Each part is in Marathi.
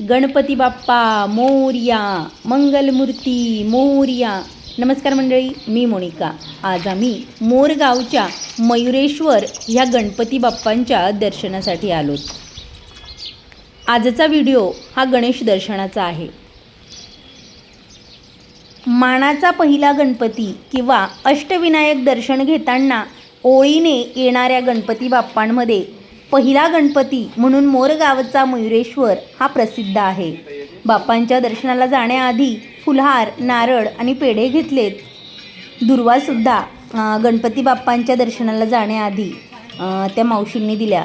गणपती बाप्पा मोर्या मंगलमूर्ती मोर्या. नमस्कार मंडळी मी मोनिका. आज आम्ही मोरगावच्या मयुरेश्वर ह्या गणपती बाप्पांच्या दर्शनासाठी आलो. आजचा व्हिडिओ हा गणेश दर्शनाचा आहे. मानाचा पहिला गणपती किंवा अष्टविनायक दर्शन घेताना ओळीने येणाऱ्या गणपती बाप्पांमध्ये पहिला गणपती म्हणून मोरगावचा मयुरेश्वर हा प्रसिद्ध आहे. बाप्पांच्या दर्शनाला जाण्याआधी फुलहार नारळ आणि पेढे घेतलेत. दुर्वासुद्धा गणपती बाप्पांच्या दर्शनाला जाण्याआधी त्या मावशींनी दिल्या.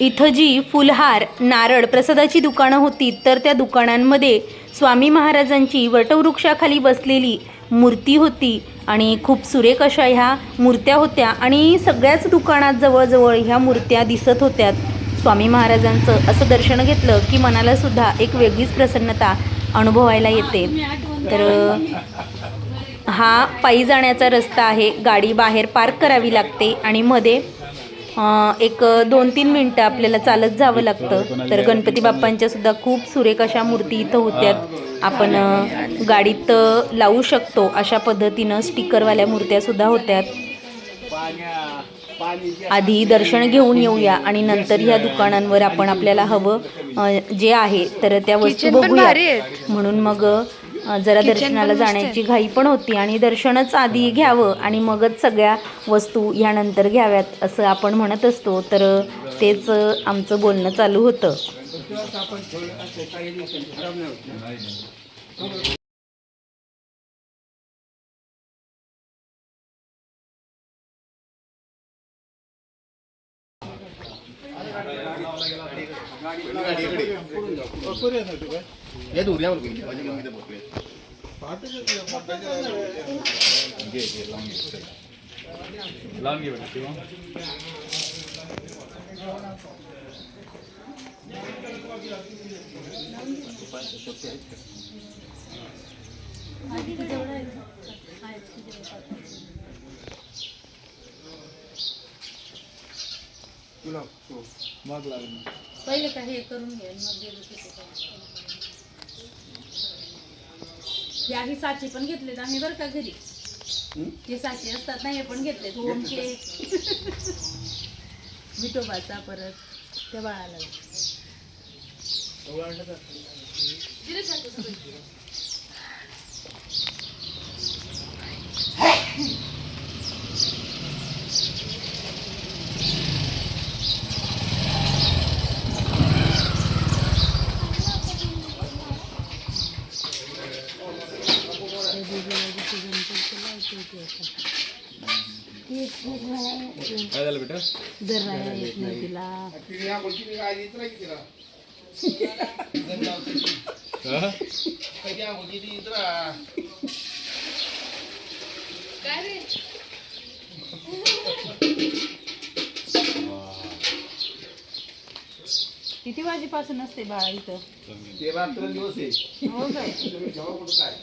इथं जी फुलहार नारळ प्रसादाची दुकानं होती तर त्या दुकानांमध्ये स्वामी महाराजांची वटवृक्षाखाली बसलेली मूर्ती होती. आणि खूप सुरेख अशा ह्या मूर्त्या होत्या. आणि सगळ्याच दुकानात जवळजवळ ह्या मूर्त्या दिसत होत्या स्वामी महाराजांचं असं दर्शन घेतलं की मनाला सुद्धा एक वेगळीच प्रसन्नता अनुभवायला येते. तर हा पायी जाण्याचा रस्ता आहे. गाडी बाहेर पार्क करावी लागते आणि मध्ये एक दोन तीन मिनटं आपल्याला चालत जावं लागतं. तर गणपती बाप्पांच्या सुद्धा खूप सुरेख अशा मूर्ती इथं होत्यात. आपण गाडीत लावू शकतो अशा पद्धतीनं स्टिकरवाल्या मूर्त्यासुद्धा होत्यात. आधी दर्शन घेऊन येऊया आणि नंतर ह्या दुकानांवर आपण आपल्याला हवं जे आहे तर त्या वस्तू बघूया. म्हणून मग जरा दर्शनाला जाण्याची घाई पण होती आणि दर्शनच आधी घ्यावं आणि मगच सगळ्या वस्तू ह्यानंतर घ्याव्यात असं आपण म्हणत असतो. तर तेच आमचं बोलणं चालू होतं. पहिले का हे करून घे मग गेलो तिथे हे साचे पण घेतलेत आम्ही बरं का घरी? हे साचे असतात ना हे पण घेतलेत. ओमचे. विठोबाचा परत त्या बाळाला काय झालं बेटा जर येत नाही तिला. हा? किती वाजेपासून असते बाळा इथं? ते रात्र दिवस आहे हो काय तुम्ही जेव्हा कुठं काय?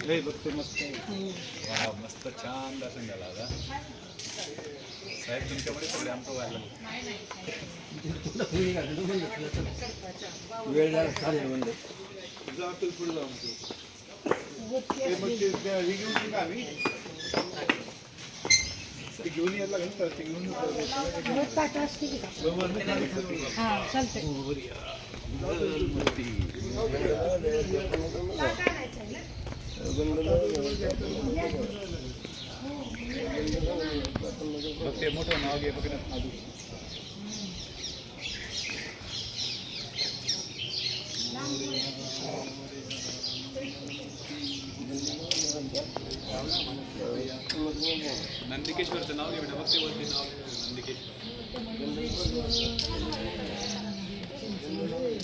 लय बघते मस्त वा, मस्त छान दर्शन झालं आता साहेब तुमच्यामुळे सगळे आमचं व्हायला वेळ झाला चालेल म्हणलं जातो पुढे जाऊन ते मग ते हे घेऊन का आम्ही ते घेऊन यायला लागेल ना, ते घेऊन हा चालतंय बघ ते मोठं नाव घे बघ ना. नंदिकेश्वरचं नाव घे बेटा बघ ते वरती नाव. घे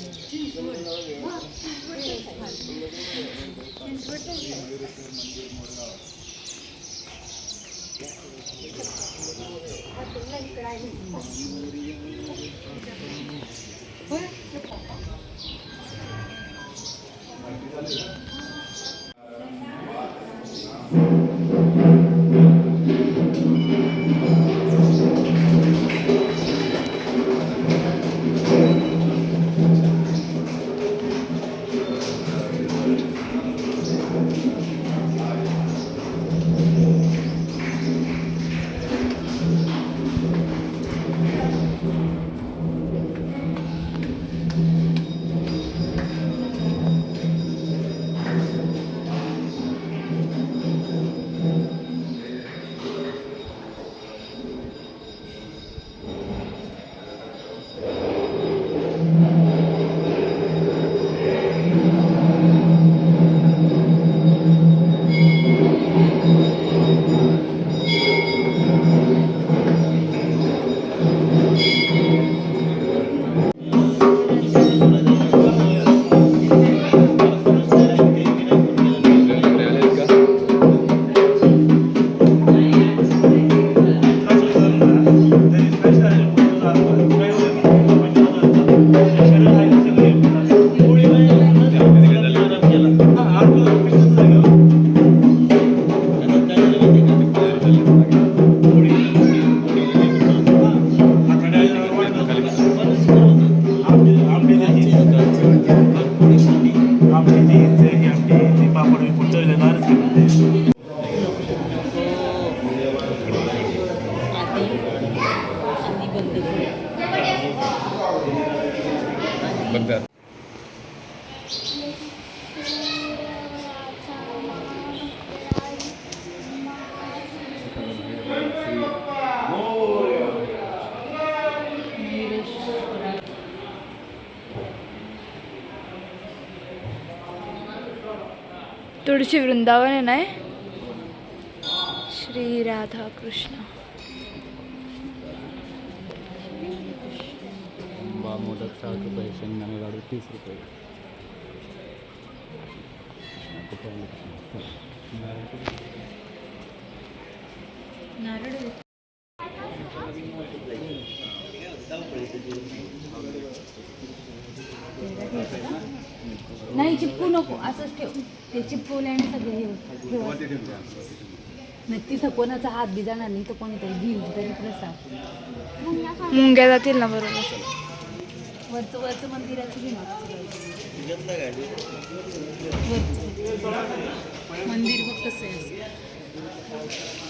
नंदिकेश्वर बंद तुळशी वृंदावन आहे ना श्री राधा कृष्ण साठ रुपये शेंगदाणे लाडू तीस रुपये. नाही चिपकू नको असंच ठेव. ते चिपकवल्याने सगळे हे. नक्की कोणाचा हात बी जाणार नाही तर कोणीतरी घेईल तरी प्रसाद. मुंग्या जातील ना बरोबर. वरचं वरचं मंदिराचं घे वरचं. मंदिर बघ कसं आहे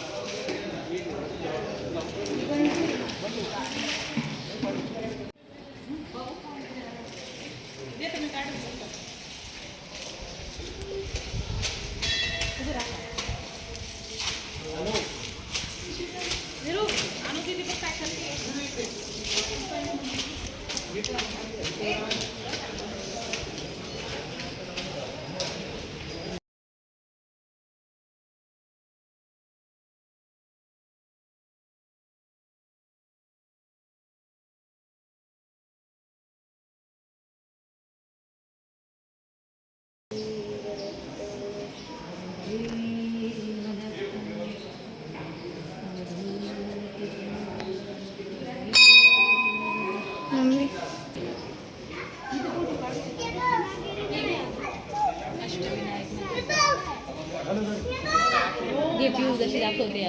घे फ्यूज जशी दाखवते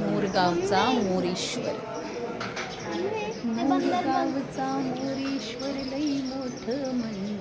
मोरगावचा मोरेश्वर. मोरगावचा मोरेश्वर लई मोठ मंदिर